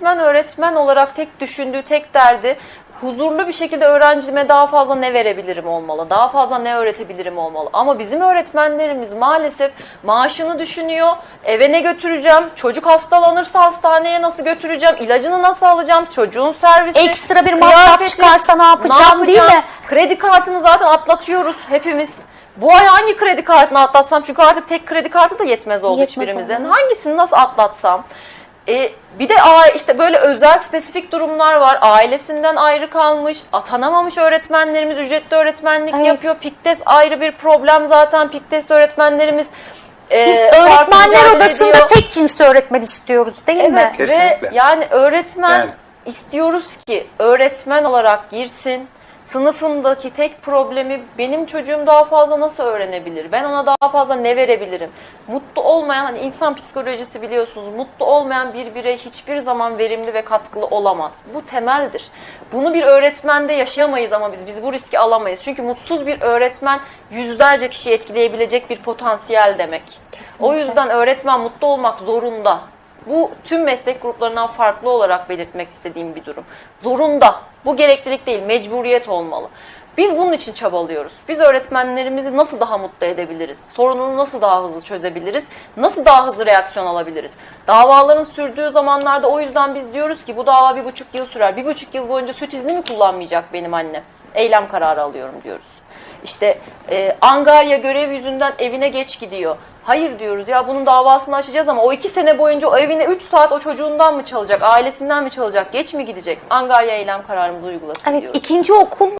öğretmen öğretmen olarak tek düşündüğü tek derdi huzurlu bir şekilde öğrencime daha fazla ne verebilirim olmalı, daha fazla ne öğretebilirim olmalı. Ama bizim öğretmenlerimiz maalesef maaşını düşünüyor, eve ne götüreceğim, çocuk hastalanırsa hastaneye nasıl götüreceğim, ilacını nasıl alacağım, çocuğun servisi, Ekstra bir masraf çıkarsa ne yapacağım, değil mi? Kredi kartını zaten atlatıyoruz hepimiz. Bu ay hangi kredi kartını atlatsam? Çünkü artık tek kredi kartı da yetmez oldu Yetmez oldu. Hangisini nasıl atlatsam? E, bir de işte böyle özel spesifik durumlar var. Ailesinden ayrı kalmış, atanamamış öğretmenlerimiz ücretli öğretmenlik Evet. yapıyor. Piktes ayrı bir problem zaten. Piktes öğretmenlerimiz e, Biz öğretmenler odasında ediyor. tek cins öğretmen istiyoruz değil mi? Evet Kesinlikle. ve yani öğretmen Yani. istiyoruz ki öğretmen olarak girsin. Sınıfındaki tek problemi benim çocuğum daha fazla nasıl öğrenebilir? Ben ona daha fazla ne verebilirim? Mutlu olmayan hani insan psikolojisi biliyorsunuz. Mutlu olmayan bir birey hiçbir zaman verimli ve katkılı olamaz. Bu temeldir. Bunu bir öğretmende yaşayamayız ama biz biz bu riski alamayız. Çünkü mutsuz bir öğretmen yüzlerce kişiyi etkileyebilecek bir potansiyel demek. Kesinlikle. O yüzden öğretmen mutlu olmak zorunda. Bu tüm meslek gruplarından farklı olarak belirtmek istediğim bir durum. Zorunda. Bu gereklilik değil, mecburiyet olmalı. Biz bunun için çabalıyoruz. Biz öğretmenlerimizi nasıl daha mutlu edebiliriz? Sorununu nasıl daha hızlı çözebiliriz? Nasıl daha hızlı reaksiyon alabiliriz? Davaların sürdüğü zamanlarda o yüzden biz diyoruz ki bu dava bir buçuk yıl sürer. Bir buçuk yıl boyunca süt izni mi kullanmayacak benim annem? Eylem kararı alıyorum diyoruz. İşte e, Angarya görev yüzünden evine geç gidiyor. Hayır diyoruz ya bunun davasını açacağız ama o iki sene boyunca o evine 3 saat o çocuğundan mı çalacak, ailesinden mi çalacak, geç mi gidecek? Angarya eylem kararımızı uygulasın Evet diyoruz. ikinci okul